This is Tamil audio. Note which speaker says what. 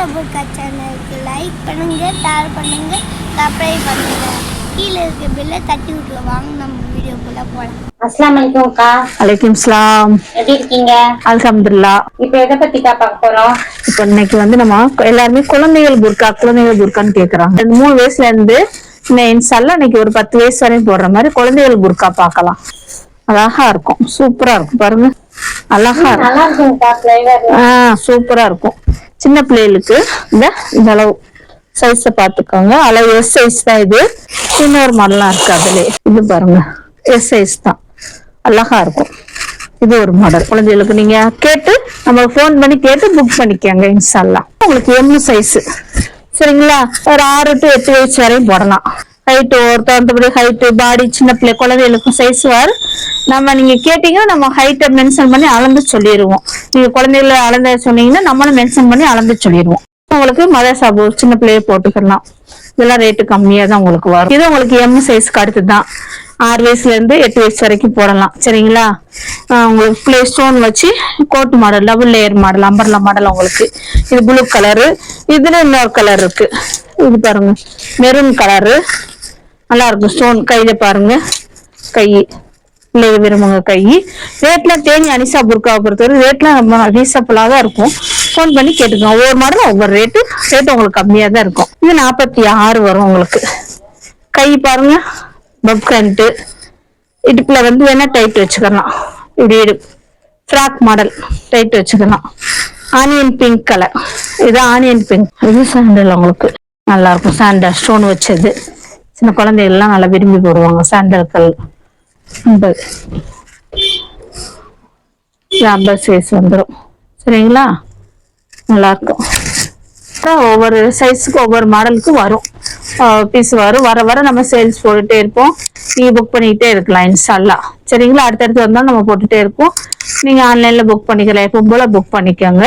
Speaker 1: சபுக்கா சேனலுக்கு லைக் பண்ணுங்க ஷேர் பண்ணுங்க சப்ஸ்கிரைப் பண்ணுங்க. கீழே இருக்க பில்லை தட்டி விட்டுல வாங்க நம்ம வீடியோக்குள்ள போலாம்.
Speaker 2: அஸ்லாம் வலைக்கும்க்கா
Speaker 3: அலைக்கும் சலாம்.
Speaker 2: எப்படி இருக்கீங்க?
Speaker 3: அல்ஹம்துல்லா
Speaker 2: இப்ப எதை பத்திக்கா பார்க்க போறோம்?
Speaker 3: இப்போ இன்னைக்கு வந்து நம்ம எல்லாருமே குழந்தைகள் புர்கா குழந்தைகள் புர்கான்னு கேக்குறாங்க. ரெண்டு மூணு வயசுல இருந்து இன்ஷால்லா இன்னைக்கு ஒரு பத்து வயசு வரையும் போடுற மாதிரி குழந்தைகள் புர்கா பார்க்கலாம். அழகா இருக்கும். சூப்பரா இருக்கும். பாருங்க. அழகா இருக்கும். சூப்பரா இருக்கும். சின்ன பிள்ளைகளுக்கு இந்த இந்த அளவு சைஸ பாத்துக்கோங்க அளவு எஸ் சைஸ் தான் இது. இன்னொரு மாடலாம் இருக்கு அதுல இது பாருங்க. எஸ் சைஸ் தான். அழகா இருக்கும். இது ஒரு மாடல் குழந்தைகளுக்கு நீங்க கேட்டு நம்ம ஃபோன் பண்ணி கேட்டு புக் பண்ணிக்கோங்க இன்ஸ்டால்லாம் உங்களுக்கு எம் சைஸ் சரிங்களா? ஒரு ஆறு டு எட்டு வயசு வரையும் போடலாம். ஹைட் ஒரு தகுந்தபடி ஹைட் பாடி சின்ன பிள்ளை குழந்தைகளுக்கும் சைஸ் வார் நம்ம நீங்க கேட்டீங்கன்னா நம்ம ஹைட்டை மென்ஷன் பண்ணி அளந்து சொல்லிடுவோம் நீங்க குழந்தைகளை அளந்த சொன்னீங்கன்னா நம்மளும் மென்ஷன் பண்ணி அளந்து சொல்லிடுவோம் உங்களுக்கு மதர் சாபு சின்ன பிள்ளைய போட்டுக்கலாம். இதெல்லாம் ரேட்டு கம்மியா தான் உங்களுக்கு வரும். இது உங்களுக்கு எம் சைஸ்க்கு அடுத்து தான் ஆறு வயசுல இருந்து எட்டு வயசு வரைக்கும் போடலாம். சரிங்களா? உங்களுக்கு பிளே ஸ்டோன் வச்சு coat model double layer model umbrella model உங்களுக்கு. இது ப்ளூ கலரு இதுல இன்னொரு கலர் இருக்கு. இது பாருங்க மெரூன் கலரு நல்லா இருக்கும் ஸ்டோன் கையில பாருங்க. கை. இல்லை விரும்புங்க கை. ரேட்லாம் தேனி அனிசா புர்காவை பொறுத்தவரை ரேட்லாம் ரொம்ப ரீசபிளா தான் இருக்கும். ஃபோன் பண்ணி கேட்டுக்கோங்க ஒவ்வொரு மாடலும் ஒவ்வொரு ரேட்டு ரேட் உங்களுக்கு கம்மியா தான் இருக்கும். இது நாற்பத்தி ஆறு வரும் உங்களுக்கு. கை பாருங்க. பப் கண்ட்டு இடுப்புல வந்து வேணா டைட் வச்சுக்கலாம். இப்படி ஃப்ராக் மாடல் டைட் வச்சுக்கலாம். ஆனியன் பிங்க் கலர் இது ஆனியன் பிங்க் இது சாண்டல் உங்களுக்கு. நல்லா இருக்கும் சாண்டல் ஸ்டோன் வச்சது. சின்ன குழந்தைகள்லாம் நல்லா விரும்பி போடுவாங்க சாண்டல்கள் சைஸ் வந்துடும் சரிங்களா? நல்லா இருக்கும் ஒவ்வொரு சைஸுக்கு ஒவ்வொரு மாடலுக்கு வரும். பீஸ் வரும். வர வர நம்ம சேல்ஸ் போட்டுட்டே இருப்போம். நீங்க புக் பண்ணிக்கிட்டே இருக்கலாம் இன்ஷால்லா. சரிங்களா? அடுத்தடுத்து வந்தாலும் நம்ம போட்டுட்டே இருப்போம். நீங்க ஆன்லைன்ல புக் பண்ணிக்கலாம். எப்பவும் போல புக் பண்ணிக்கோங்க.